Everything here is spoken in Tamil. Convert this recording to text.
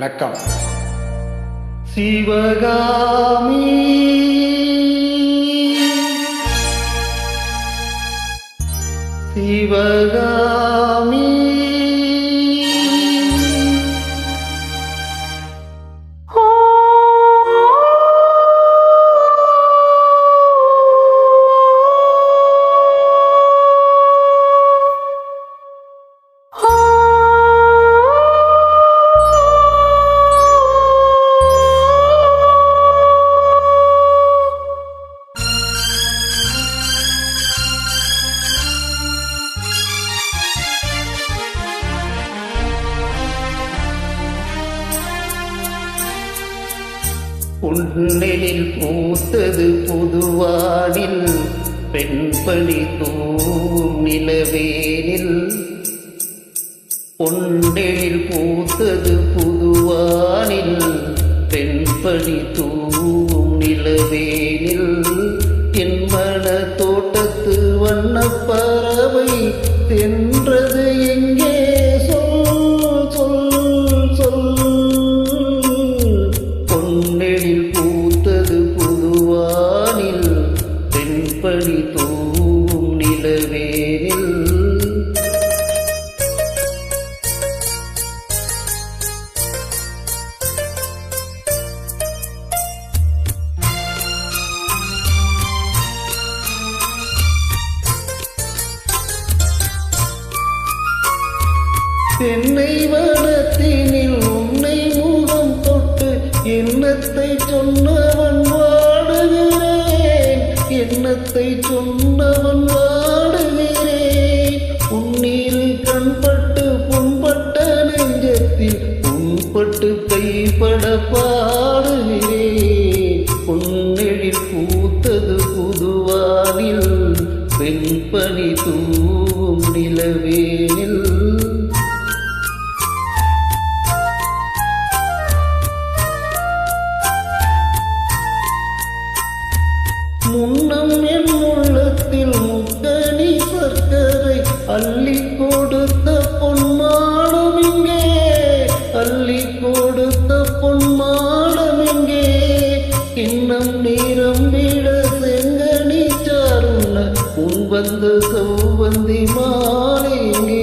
வணக்கம். சிவகாமி. சிவகாமி. புன்னெழில் பூத்தது புதுவானில் பெண்பணி தூம் நிலவேனில். பொன்னெழில் பூத்தது புதுவானில் தென்னை வனத்தினில் உன்னை முகம் தொட்டு எண்ணத்தை சொன்னவன் வாடுகிறேன். எண்ணத்தை சொன்னவன் வாடுகிறேன். உன்னீரு கண்பட்டு புண்பட்ட நெஞ்சத்தில் புண்பட்டு கைப்பட பாடுகிறேன். பொன்னெழில் பூத்தது புதுவானில் பெண் பணி தூ முன்னம் என் உள்ளத்தில் முக்கணி சர்க்கரை அள்ளி கொடுத்த பொன்மாடம் இங்கே அள்ளி கொடுத்த பொன்மாடம் இங்கே இன்னும் நீரம் விட செங்கனி சாருள்ள உன் வந்த சௌவந்தி மாலை இங்கே